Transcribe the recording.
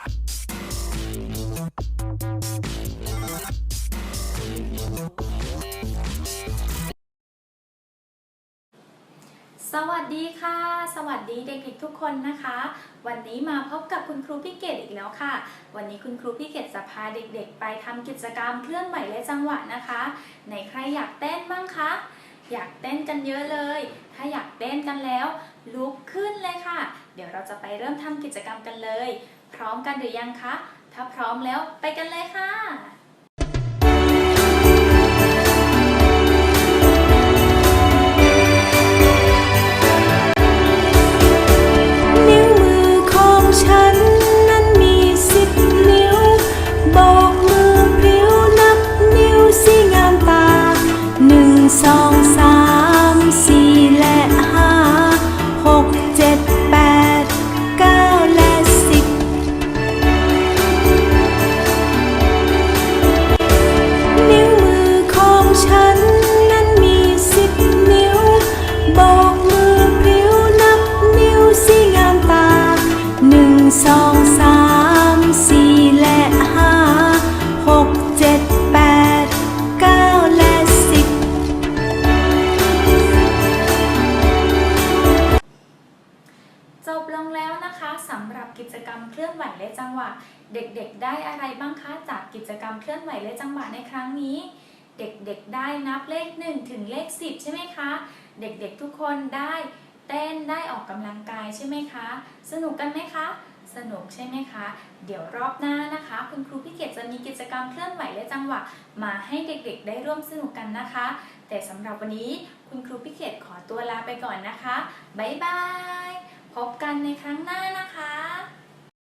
สวัสดีค่ะ สวัสดีเด็กๆทุกคนนะคะ วันนี้มาพบกับคุณครูพี่เกดอีกแล้วค่ะ วันนี้คุณครูพี่เกดจะพาเด็กๆ ไปทำกิจกรรมเคลื่อนไหวและจังหวะนะคะไหนใครอยากเต้นบ้างคะ อยากเต้นกันเยอะเลย ถ้าอยากเต้นกันแล้ว ลุกขึ้นเลยค่ะ เดี๋ยวเราจะไปเริ่มทำกิจกรรมกันเลย พร้อมกันหรือยังคะ ถ้าพร้อมแล้วไปกันเลยค่ะนิ้วมือของฉันนั้นมีสิบนิ้วบกมือนิ้วนับนิ้วสิงามตาหนึ่งสองสามสี่ สำหรับกิจกรรมเคลื่อนไหวและจังหวะ เด็กๆ ได้อะไรบ้างคะจากกิจกรรมเคลื่อนไหวและจังหวะในครั้งนี้ เด็กๆ ได้นับเลข 1 ถึงเลข 10 ใช่ไหมคะ เด็กๆ ทุกคนได้เต้นได้ออกกำลังกายใช่ไหมคะ สนุกกันไหมคะ สนุกใช่ไหมคะ เดี๋ยวรอบหน้านะคะ คุณครูพี่เกดจะมีกิจกรรมเคลื่อนไหวและจังหวะ มาให้เด็กๆ ได้ร่วมสนุกกันนะคะ แต่สำหรับวันนี้คุณครูพี่เกดขอตัวลาไปก่อนนะคะ บ๊ายบาย พบกันในครั้งหน้านะคะ